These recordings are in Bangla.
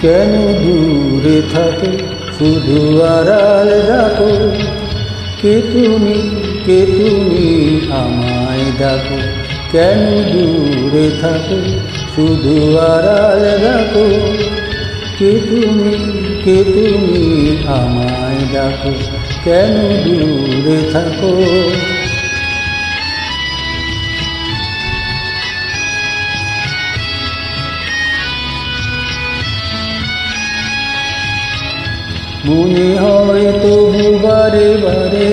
কেন দূরে থাকো? শুধু আড়াল ডাকো। কে তুমি? কে তুমি আমায় ডাকো? কেন দূরে থাকো? শুধু আড়াল ডাকো। কে তুমি? কে তুমি আমায় ডাকো? কেন দূরে থাকো? মনে হয় তবু বারে বারে।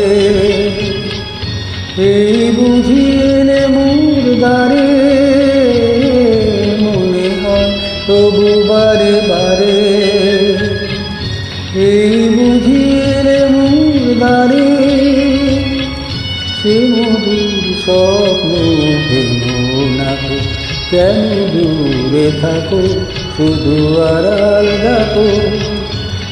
এই বুঝি এলে মোর দ্বারে। মনে হয় তবু বারে বারে। এই বুঝি এলে মোর দ্বারে। সে মধুর স্বপ্ন না কেন দূরে থাকো? শুধু আড়াল ডাকো।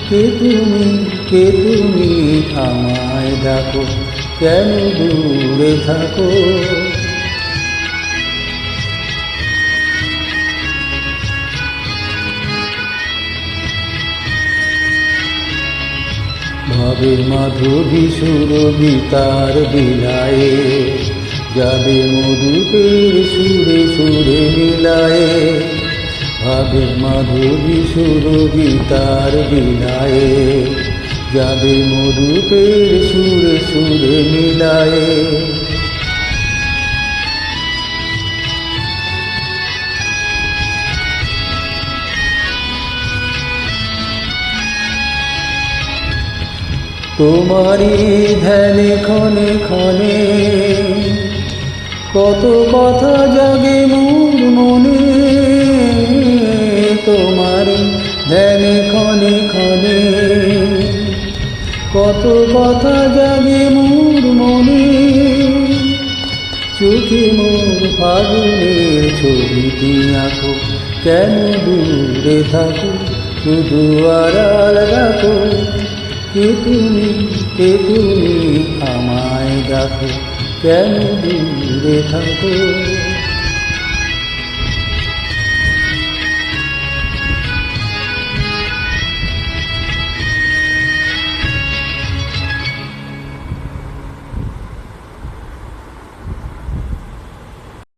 কে তুমি কে তুমি আমায় ডাকো? কেন দূরে থাকো? ভাবে মাধুরী সুরভি তার বিলায়ে, যাবে মধুপের সুরে সুরে মিলায়ে। ভাবে মাধুরী সুরভি তার বিলায়ে যাবে মধুপের সুরে সুরে মিলায়ে। তোমারই ধ্যানে ক্ষণে ক্ষণে কত কথা জাগে তোমারই ধ্যানে ক্ষণে ক্ষণে কত কথা জাগে মোর মনে। চোখে মোর ফাগুনের ছবিটি আঁকো, কেন দূরে থাকো? শুধু আড়াল রাখো, কে তুমি কে তুমি আমায় ডাকো, কেন দূরে থাকো?